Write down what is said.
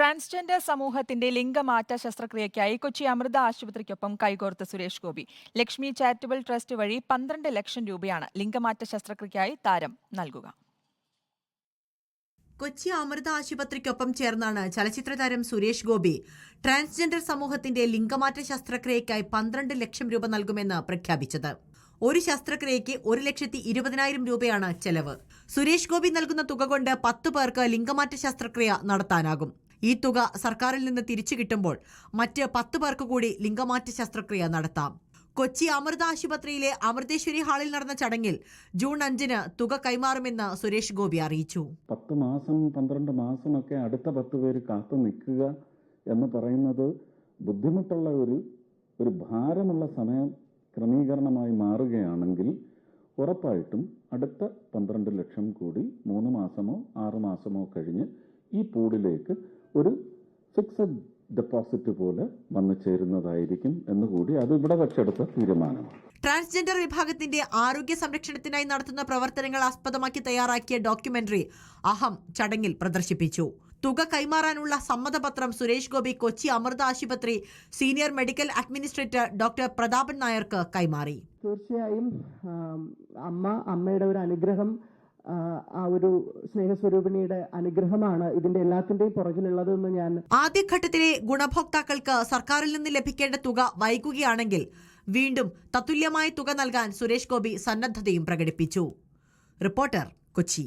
Transgender സമൂഹത്തിന്റെ ലിംഗമാറ്റ ശസ്ത്രക്രിയയ്ക്കായി കൊച്ചി അമൃത ആശുപത്രിക്കൊപ്പം കൈകോർത്ത് സുരേഷ് ഗോപി. ലക്ഷ്മി ചാരിറ്റബിൾ ട്രസ്റ്റ് വഴി പന്ത്രണ്ട് ലക്ഷം രൂപയാണ് ലിംഗമാറ്റ ശസ്ത്രക്രിയയ്ക്കായി താരം നൽകുക. കൊച്ചി അമൃത ആശുപത്രിക്കൊപ്പം ചേർന്നാണ് ചലച്ചിത്ര താരം സുരേഷ് ഗോപി. ട്രാൻസ്ജെൻഡർ സമൂഹത്തിന്റെ ലിംഗമാറ്റ ശസ്ത്രക്രിയയ്ക്കായി പന്ത്രണ്ട് ലക്ഷം രൂപ നൽകുമെന്ന് പ്രഖ്യാപിച്ചത്. ഒരു ശസ്ത്രക്രിയയ്ക്ക് ഒരു ലക്ഷത്തി ഇരുപതിനായിരം രൂപയാണ് ചെലവ്. സുരേഷ് ഗോപി നൽകുന്ന തുക കൊണ്ട് പത്ത് പേർക്ക് ലിംഗമാറ്റ ശസ്ത്രക്രിയ നടത്താനാകും. ഈ തുക സർക്കാരിൽ നിന്ന് തിരിച്ചു കിട്ടുമ്പോൾ മറ്റ് പത്ത് പേർക്ക് കൂടി ലിംഗമാറ്റ ശസ്ത്രക്രിയ നടത്താം. കൊച്ചി അമൃത ആശുപത്രിയിലെ അമൃതേശ്വരി ഹാളിൽ നടന്ന ചടങ്ങിൽ ജൂൺ അഞ്ചിന് തുക കൈമാറുമെന്ന് സുരേഷ് ഗോപി അറിയിച്ചു. പത്ത് മാസം പന്ത്രണ്ട് മാസമൊക്കെ അടുത്ത പത്ത് പേര് കാത്തു നിൽക്കുക എന്ന് പറയുന്നത് ബുദ്ധിമുട്ടുള്ള ഒരു ഒരു ഭാരമുള്ള സമയം ക്രമീകരണമായി മാറുകയാണെങ്കിൽ ഉറപ്പായിട്ടും അടുത്ത പന്ത്രണ്ട് ലക്ഷം കൂടി മൂന്ന് മാസമോ ആറ് മാസമോ കഴിഞ്ഞ് ഈ പൂളിലേക്ക് ഒരു ഫിക്സഡ് ഡെപ്പോസിറ്റ് പോലെ വന്നു ചേരുന്നതായിരിക്കും എന്നുകൂടി അത് ഇവിടെ വെച്ചെടുത്ത തീരുമാനമാണ്. ട്രാൻസ്ജെൻഡർ വിഭാഗത്തിന്റെ ആരോഗ്യ സംരക്ഷണത്തിനായി നടത്തുന്ന പ്രവർത്തനങ്ങൾ ആസ്പദമാക്കി തയ്യാറാക്കിയ ഡോക്യുമെന്ററി അഹം ചടങ്ങിൽ പ്രദർശിപ്പിച്ചു. തുക കൈമാറാനുള്ള സമ്മതപത്രം സുരേഷ് ഗോപി കൊച്ചി അമൃത ആശുപത്രി senior medical administrator doctor Prathapan നായർക്ക് കൈമാറി. തീർച്ചയായും അമ്മ അമ്മയുടെ ഒരു അനുഗ്രഹം ആ ഒരു സ്നേഹസ്വരൂപിണിയുടെ അനുഗ്രഹമാണ് ഇതിന്റെ എല്ലാത്തിന്റെയും പുറകിലുള്ളതെന്ന് ഞാൻ ആദ്യഘട്ടത്തിലെ ഗുണഭോക്താക്കൾക്ക് സർക്കാരിൽ നിന്ന് ലഭിക്കേണ്ട തുക വൈകുകയാണെങ്കിൽ വീണ്ടും തത്തുല്യമായ തുക നൽകാൻ സുരേഷ് ഗോപി സന്നദ്ധതയും പ്രകടിപ്പിച്ചു. റിപ്പോർട്ടർ കൊച്ചി.